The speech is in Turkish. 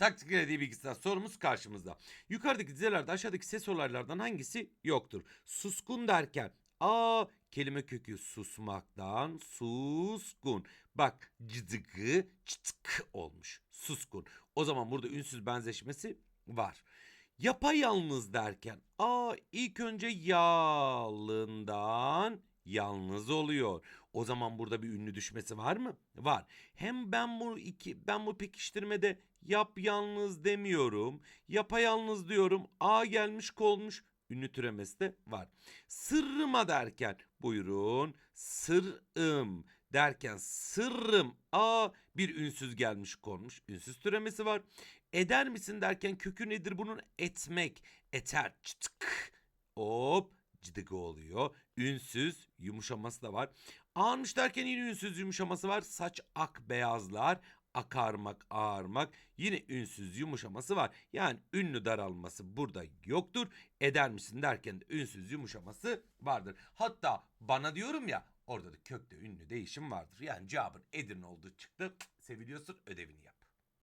Taktik diye bilgisayar sorumuz karşımızda. Yukarıdaki dizelerde aşağıdaki ses olaylardan hangisi yoktur? Suskun derken A kelime kökü susmaktan suskun. Bak cıdıgı çıtık olmuş. Suskun. O zaman burada ünsüz benzeşmesi var. Yapayalnız derken A ilk önce yalından yalnız oluyor. O zaman burada bir ünlü düşmesi var mı? Var. Hem ben bu iki ben bu pekiştirmede yap yalnız demiyorum. Yapayalnız diyorum. A gelmiş kolmuş. Ünlü türemesi de var. Sırrıma derken buyurun sırrım derken sırrım a bir ünsüz gelmiş konmuş. Ünsüz türemesi var. Eder misin derken kökü nedir bunun? Etmek. Eter. Çıtık. Hop cıdık oluyor. Ünsüz yumuşaması da var. Ağarmış derken yine ünsüz yumuşaması var. Saç ak beyazlar. Akarmak, ağarmak yine ünsüz yumuşaması var. Yani ünlü daralması burada yoktur. Eder misin derken de ünsüz yumuşaması vardır. Hatta bana diyorum ya orada da kökte ünlü değişim vardır. Yani cevabın Edirne olduğu çıktı. Seviliyorsun ödevini yap.